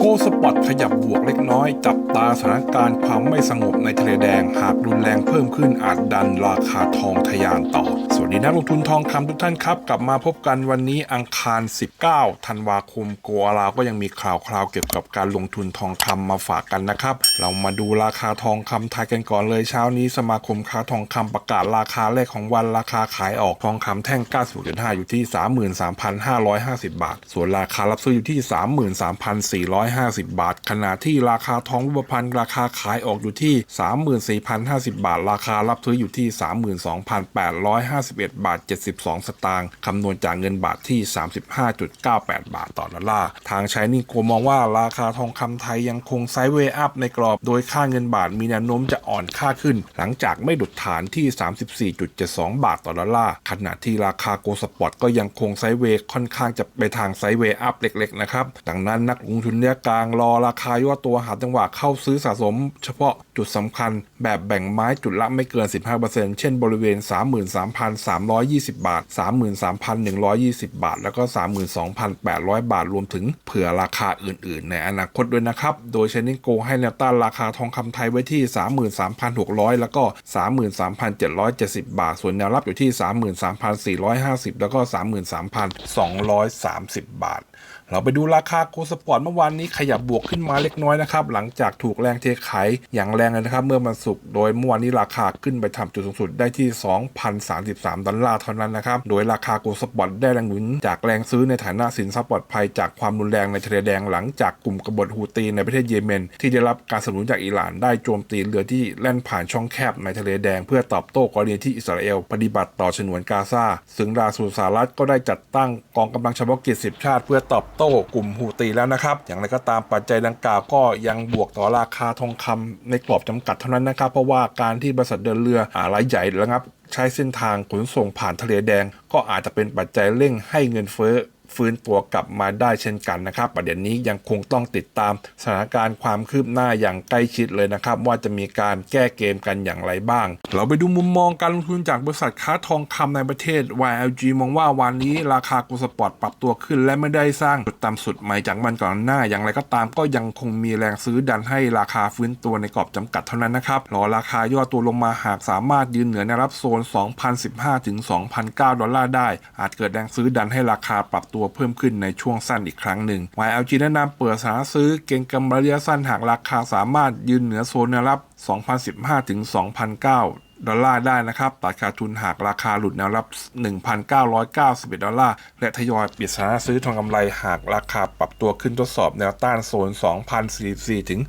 โกสปอตขยับบวกเล็กน้อย จับตาสถานการณ์ความไม่สงบในทะเลแดงหากรุนแรงเพิ่มขึ้นอาจดันราคาทองทะยานต่อ สวัสดีนักลงทุนทองคำทุกท่านครับ กลับมาพบกันวันนี้อังคาร 19 ธันวาคมโกอาลาก็ยังมีข่าวคราวเกี่ยวกับการลงทุนทองคำมาฝากกันนะครับ เรามาดูราคาทองคำไทยกันก่อนเลยเช้านี้สมาคมค้าทองคำประกาศราคาแรกของวันราคาขายออกทองคำแท่ง 90.5 อยู่ที่ 33,550 บาท ส่วนราคารับซื้ออยู่ที่ 33,450 บาท ขณะที่ราคาทองรูปพรรณราคาขายออกอยู่ที่ 34,050 บาท ราคารับซื้ออยู่ที่31บาท 72 สตางค์คำนวณจากเงินบาทที่ 35.98 บาทต่อดอลลาร์ ทางชายนิโกมองว่าราคาทองคำไทยยังคงไซด์เวย์อัพในกรอบ โดยค่าเงินบาทมีแนวโน้มจะอ่อนค่าขึ้น หลังจากไม่ดุดฐานที่ 34.72 บาทต่อดอลลาร์ ขณะที่ราคาโกลสปอร์ตก็ยังคงไซด์เวย์ค่อนข้างจะไปทางไซด์เวย์อัพเล็กๆนะครับ ดังนั้นนักลงทุนระยะกลางรอราคาย่อตัวหาจังหวะเข้าซื้อสะสม เฉพาะจุดสำคัญแบบแบ่งไม้จุดละไม่เกิน 15%เช่นบริเวณ 33,000 3,320 บาท 33,120 บาท แล้วก็ 32,800 บาท รวมถึงเผื่อราคาอื่น ๆ ในอนาคตด้วยนะครับ โดยเชนิโกให้แนวต้านราคาทองคำไทยไว้ที่ 33,600 แล้วก็ 33,770 บาท ส่วนแนวรับอยู่ที่ 33,450 แล้วก็ 33,230 บาท เราไปดูราคาโกลสปอร์ตเมื่อวานนี้ขยับบวกขึ้นมาเล็กน้อยนะครับ หลังจากถูกแรงเทขายอย่างแรงเลยนะครับ เมื่อมันสุกร์โดยเมื่อวานนี้ราคาขึ้นไปทำจุดสูงสุดได้ที่ 2,033 ดอลลาร์เท่านั้นนะครับ โดยราคาโกลสปอร์ตได้แรงหนุนจากแรงซื้อในฐานะสินทรัพย์ปลอดภัยจากความรุนแรงในทะเลแดงหลังจากกลุ่มกบฏฮูตีในประเทศเยเมน ที่ได้รับการสนับสนุนจากอิหร่านได้โจมตีเรือที่แล่นผ่านช่องแคบในทะเลแดง เพื่อตอบโต้กรณีที่อิสราเอลปฏิบัติต่อฉนวนกาซาซึ่งลาสุสหรัฐก็ได้จัดตั้งกองกำลังเฉพาะกิจ10ชาติเพื่อตอบโต้กลุ่มหูตีแล้วนะครับ อย่างไรก็ตามปัจจัยดังกล่าวก็ยังบวกต่อราคาทองคำในกรอบจำกัดเท่านั้นนะครับ เพราะว่าการที่บริษัทเดินเรืออรายใหญ่ระงับ ใช้เส้นทางขนส่งผ่านทะเลแดง ก็อาจจะเป็นปัจจัยเร่งให้เงินเฟ้อ ฟื้นตัวกลับมาได้เช่นกันนะครับ ประเด็นนี้ยังคงต้องติดตามสถานการณ์ความคืบหน้าอย่างใกล้ชิดเลยนะครับ ว่าจะมีการแก้เกมกันอย่างไรบ้าง เราไปดูมุมมองการลงทุนจากบริษัทค้าทองคำในประเทศ YLG มองว่าวันนี้ราคากูสปอร์ตปรับตัวขึ้น และไม่ได้สร้างจุดต่ำสุดใหม่จากวันก่อนหน้าอย่างไรก็ตามก็ยังคงมีแรงซื้อดันให้ราคาฟื้นตัวในกรอบจำกัดเท่านั้นนะครับรอราคาย่อตัวลงมาหากสามารถยืนเหนือแนวรับโซน 2,015ถึง2,009 ดอลลาร์ได้ อาจเกิดแรงซื้อดันให้ราคาปรับตัวตัวเพิ่มขึ้นในช่วงสั้นอีกครั้งหนึ่ง YLG แนะนำเปิดสาซื้อเก็งกำไรระยะสั้นหากราคาสามารถยืนเหนือโซนแนวรับ 2,015 ถึง 2,009 ดอลลาร์ได้นะครับ ตัดขาดทุนหากราคาหลุดแนวรับ 1,991 ดอลลาร์ และทยอยปิดสถานะซื้อทองกำไรหากราคาปรับตัวขึ้นทดสอบแนวต้านโซน 2,044 ถึง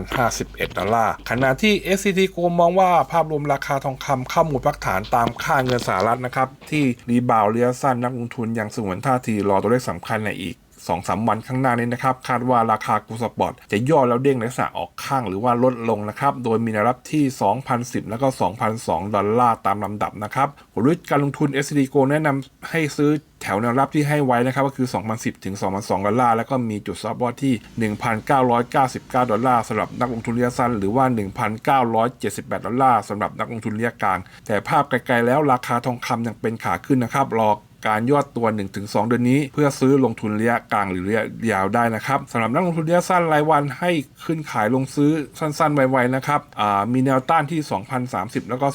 2,051 ดอลลาร์ ขณะที่ SCT โกมองว่าภาพรวมราคาทองคำเข้าหมุดพักฐานตามค่าเงินสหรัฐนะครับ ที่รีบาวด์ระยสั้นนักลงทุนยังสงวนท่าทีรอตัวเลขสำคัญในอีก สองสามวันข้างหน้านี้นะครับ คาดว่าราคากูสปอร์ตจะย่อแล้วเด้งในลักษณะออกข้างหรือว่าลดลงนะครับ โดยมีแนวรับที่ 2,010 แล้วก็ 2,002 ดอลลาร์ตามลำดับนะครับกลยุทธ์การลงทุน s d Go แนะนำให้ซื้อแถวแนวรับที่ให้ไว้นะครับก็คือ 2,010 ถึง 2,002 ดอลลาร์ แล้วก็มีจุดซับวอที่ 1,999 ดอลลาร์สำหรับนักลงทุนระยะสั้น หรือว่า 1,978 ดอลลาร์สำหรับนักลงทุนระยะกลาง แต่ภาพไกลๆแล้วราคาทองคำยังเป็นขาขึ้นนะครับรอ การยอดตัว 1-2 เดือนนี้ เพื่อซื้อลงทุนระยะกลางหรือระยะยาวได้นะครับสำหรับนักลงทุนระยะสั้นรายวันให้ขึ้นขายลงซื้อสั้นๆไวๆนะครับมีแนวต้านที่ 2,030 แล้วก็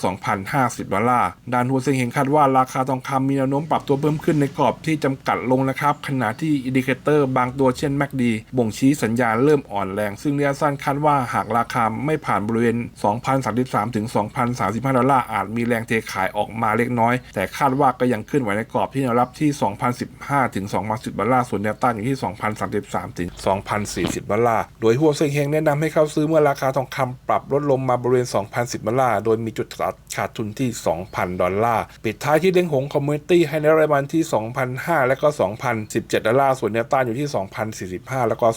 2,050 ดอลลาร์ด้านหัวเซ็งเฮงคาดว่าราคาทองคำมีแนวโน้มปรับตัวเพิ่มขึ้นในกรอบที่จำกัดลงนะครับขณะที่อินดิเคเตอร์บางตัวเช่น MACD บ่งชี้สัญญาณเริ่มอ่อนแรง ซึ่งระยะสั้นคาดว่าหากราคาไม่ผ่านบริเวณ 2,033 ถึง 2,035 ดอลลาร์อาจมีแรงเทขายออกมาเล็กน้อย แต่คาดว่าก็ยังขึ้นไหวในกรอบที่แนวรับที่ 2,015 ถึง 2,010ดอลลาร์ ส่วนแนวต้านอยู่ที่ 2,033 ถึง 2,040ดอลลาร์ โดยหัวเซ็งเฮงแนะนำให้เข้าซื้อเมื่อราคาทองคำปรับลดลงมาบริเวณ 2,010ดอลลาร์ โดยมีจุดตัดขาดทุนที่ 2,000 ดอลลาร์ ปิดท้ายที่เล้งหงคอมมูนิตี้ให้ในรายวันที่ 2,005 และก็ 2,017 ดอลลาร์ ส่วนแนวต้านอยู่ที่ 2,045 แล้วก็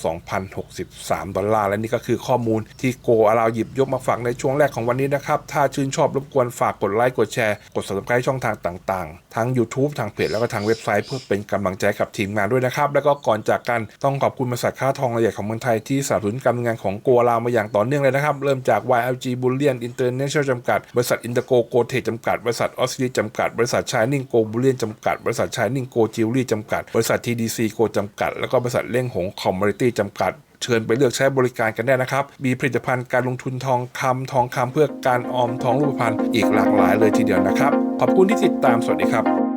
2,063 ดอลลาร์ และนี่ก็คือข้อมูลที่โกอาลาหยิบยกมาฝากในช่วงแรกของวันนี้นะครับ ถ้าชื่นชอบรบกวนฝากกดไลค์ กดแชร์ กด subscribe ช่องทางต่าง ๆ ทั้ง YouTube ทางเพจแล้วก็ทางเว็บไซต์เพื่อเป็นกำลังใจกับทีมงานด้วยนะครับ แล้วก็ก่อนจากกันต้องขอบคุณบริษัทค้าทองละเอียดของเมืองไทยที่สนับสนุนการงานของกอาลาวมาอย่างต่อเนื่องเลยนะครับ เริ่มจาก YLG Bullion International จำกัด บริษัท Intergo g o t e จำกัด บริษัท a u s t r i จำกัด บริษัท Shining Go Bullion จำกัด บริษัท Shining Go Jewelry จำกัด บริษัท TDC Go จำกัด แล้วก็บริษัทเล่งหง Commodity จำกัดเชิญไปเลือกใช้บริการกันได้นะครับ มีผลิตภัณฑ์การลงทุนทองคำทองคำเพื่อการออมทองรูปพรรณอีกหลากหลายเลยทีเดียวนะครับ ขอบคุณที่ติดตาม สวัสดีครับ